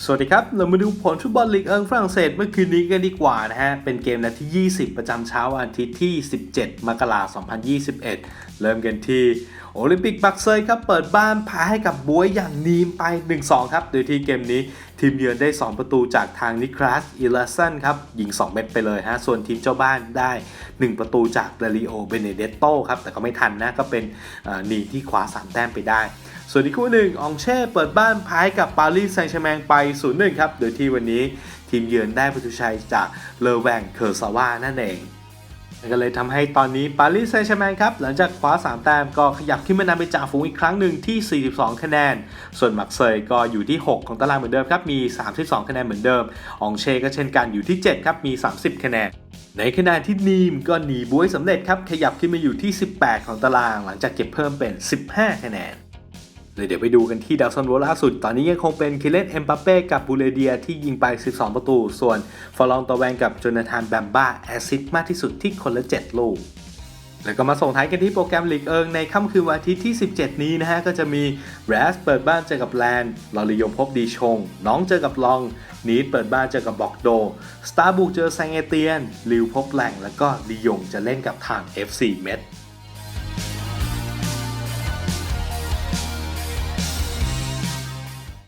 สวัสดีครับ เรามาดูผลฟุตบอลลีกเอิงฝรั่งเศสเมื่อคืนนี้กันดีกว่านะฮะ เป็นเกมนัดที่ 20 ประจำเช้าอาทิตย์ที่ 17 มกราคม 2021 เริ่มกันที่ โอลิมปิกบักเซยครับเปิดบ้านแพ้ให้กับบวยอย่างนีมไป 1-2 ครับโดยที่เกมนี้ทีมเยือนได้ 2 ประตูจากทางนิคลัสอิลาสันครับยิง 2 เม็ดไปเลยฮะส่วนทีมเจ้าบ้านได้ 1 ประตูจากเดลิโอเบเนเดตโตครับแต่ก็ไม่ทันนะก็เป็นนีมที่คว้า3 แต้มไปได้ ส่วนอีกคู่หนึ่งอองเช่เปิดบ้านแพ้กับปารีสแซงต์แชร์แมงไป 0-1 ครับโดยที่วันนี้ทีมเยือนได้ประตูชัยจากเลอแวงเคอร์ซาว่านั่นเอง ก็เลยทำให้ตอนนี้ปารีสแซงต์แชร์แมงครับ หลังจากคว้า 3 แต้มก็ขยับขึ้นมานำไปจ่าฝูงอีกครั้งหนึ่งที่ 42 คะแนน ส่วนมักเซยก็อยู่ที่ 6 ของตารางเหมือนเดิมครับ มี 32 คะแนนเหมือนเดิม อองเชก็เช่นกันอยู่ที่ 7 ครับ มี 30 คะแนน ในขณะที่นีมก็หนีบวยสำเร็จครับ ขยับขึ้นมาอยู่ที่ 18 ของตาราง หลังจากเก็บเพิ่มเป็น 15 คะแนน เลยเดี๋ยวไปดูกันที่ดาวซันโวล่าสุด ตอนนี้ยังคงเป็นคิเลนเอ็มบัปเป้กับบูเลเดียที่ยิงไป 12 ประตู ส่วนฟอลองตอแวงกับโจนาธานแบมบ้าแอซิสต์มากที่สุดที่คนละ 7 ลูกแล้วก็มาส่งท้ายกันที่โปรแกรมลีกเอิงในค่ำคืนวันอาทิตย์ที่ 17 นี้นะฮะ ก็จะมีแรสเปิดบ้านเจอกับแลนด์ลอริยมพบดีชง น้องเจอกับลอง นีดเปิดบ้านเจอกับบอกโด สตาร์บุกเจอแซงเอเตียน ลิวพบแหล่ง แล้วก็ลียงจะเล่นกับทาง FC เม็ด